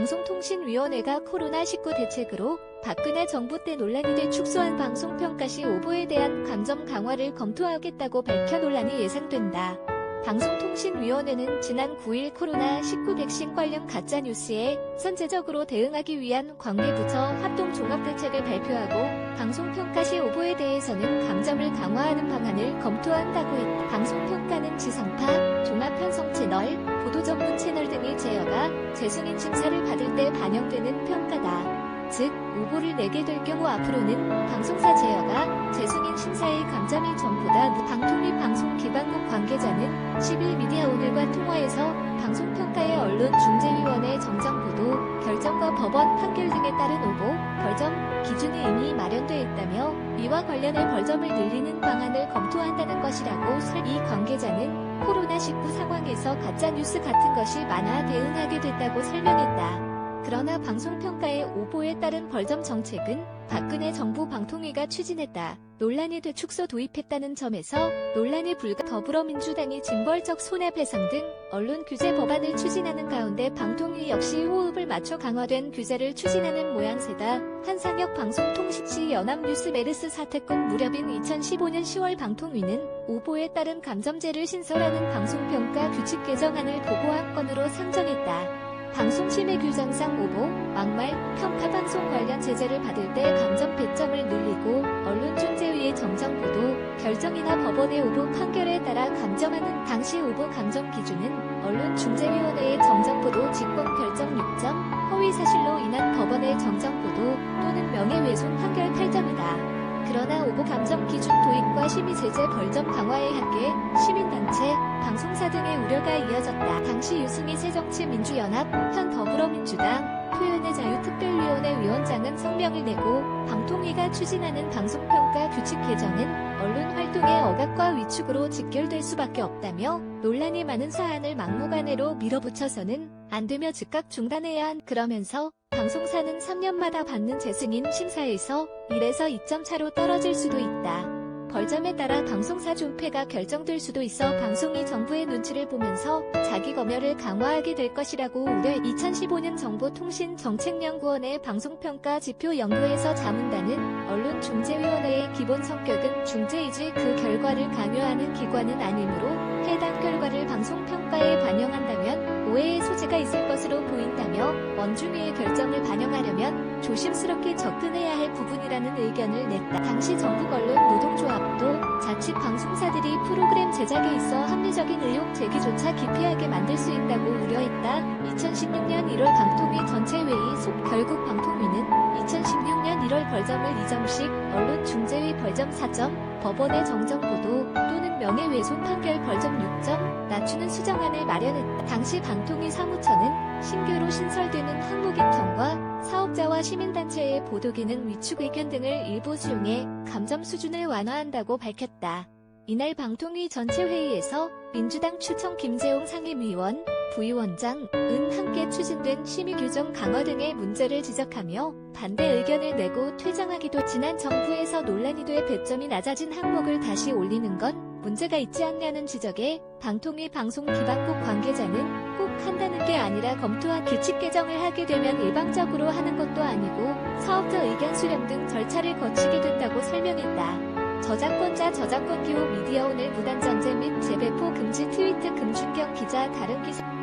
방송통신위원회가 코로나19 대책으로 박근혜 정부 때 논란이 돼 축소한 방송평가 시 오보에 대한 감점 강화를 검토하겠다고 밝혀 논란이 예상된다. 방송통신위원회는 지난 9일 코로나19 백신 관련 가짜뉴스에 선제적으로 대응하기 위한 관계부처 합동 종합대책을 발표하고 방송평가 시 오보에 대해서는 감점을 강화하는 방안을 검토한다고 했다. 방송평가는 지상파, 종합편성 채널, 보도 전문 채널 등이 제어가 재승인 심사를 받을 때 반영되는 평가다. 즉, 오보를 내게 될 경우 앞으로는 방송사 제어가 재승인 심사의 감점이 전보다 10일 미디어 오늘과 통화에서 방송평가의 언론중재위원회 정정보도 결정과 법원 판결 등에 따른 오보, 벌점 기준이 이미 마련돼 있다며 이와 관련해 벌점을 늘리는 방안을 검토한다는 것이라고 설이 관계자는 코로나19 상황에서 가짜뉴스 같은 것이 많아 대응하게 됐다고 설명했다. 그러나 방송평가의 오보에 따른 벌점 정책은 박근혜 정부 방통위가 추진했다. 논란이 돼 축소 도입했다는 점에서 논란이 불가 더불어민주당이 징벌적 손해배상 등 언론 규제 법안을 추진하는 가운데 방통위 역시 호흡을 맞춰 강화된 규제를 추진하는 모양새다. 한상혁 방송통신시 연합뉴스 메르스 사태권 무렵인 2015년 10월 방통위는 오보에 따른 감점제를 신설하는 방송평가 규칙 개정안을 보고한 건으로 상정했다. 방송심의 규정상 오보, 막말, 방송 관련 제재를 받을 때 감점 배점을 늘리고 언론중재위의 정정보도, 결정이나 법원의 오보 판결에 따라 감점하는 당시 오보 감점 기준은 언론중재위원회의 정정보도 직권 결정 6점, 허위 사실로 인한 법원의 정정보도 또는 명예훼손 판결 8점이다. 그러나 오보 감점 기준 도입과 심의 제재 벌점 강화에 함께 시민단체, 방송사 등의 우려가 이어졌다. 당시 유승희 새정치민주연합, 현 더불어민주당, 표현의 자유특별위원회 위원장은 성명을 내고 방통위가 추진하는 방송평가 규칙 개정은 언론 활동의 억압과 위축으로 직결될 수밖에 없다며 논란이 많은 사안을 막무가내로 밀어붙여서는 안 되며 즉각 중단해야 한 그러면서 방송사는 3년마다 받는 재승인 심사에서 1에서 2점 차로 떨어질 수도 있다. 벌점에 따라 방송사 존폐가 결정될 수도 있어 방송이 정부의 눈치를 보면서 자기 검열을 강화하게 될 것이라고 우려 2015년 정보통신정책연구원의 방송평가 지표 연구에서 자문단은 언론중재위원회의 기본 성격은 중재이지 그 결과를 강요하는 기관은 아니므로 해당 결과를 방송평가에 반영한다 것으로 보인다며 원중위의 결정을 반영하려면 조심스럽게 접근해야 할 부분이라는 의견을 냈다. 당시 전국 언론 노동조합도 자칫 방송사들이 프로그램 제작에 있어 합리적인 의혹 제기조차 기피하게 만들 수 있다고 우려했다. 2016년 1월 방통위 전체 회의 속 결국 방통위는 2016년 1월 벌점을 2점씩 언론 중재위 벌점 4점, 법원의 정정보도 또는 명예훼손 판결 벌점 6점 낮추는 수정안을 마련했다. 당시 방통위 사무처는 신규로 신설되는 항목인 평과 사업자와 시민단체의 보도기능 위축 의견 등을 일부 수용해 감점 수준을 완화한다고 밝혔다. 이날 방통위 전체 회의에서 민주당 추천 김재용 상임위원, 부위원장, 은 함께 추진된 심의 규정 강화 등의 문제를 지적하며 반대 의견을 내고 퇴장하기도 지난 정부에서 논란이 돼 배점이 낮아진 항목을 다시 올리는 건 문제가 있지 않냐는 지적에 방통위 방송 기반국 관계자는 꼭 한다는 게 아니라 검토한 규칙 개정을 하게 되면 일방적으로 하는 것도 아니고 사업자 의견 수렴 등 절차를 거치게 된다고 설명했다. 저작권자 저작권 기호 미디어 오늘 무단 전제 및 재배포 금지 트위트 금준경 기자 다른 기사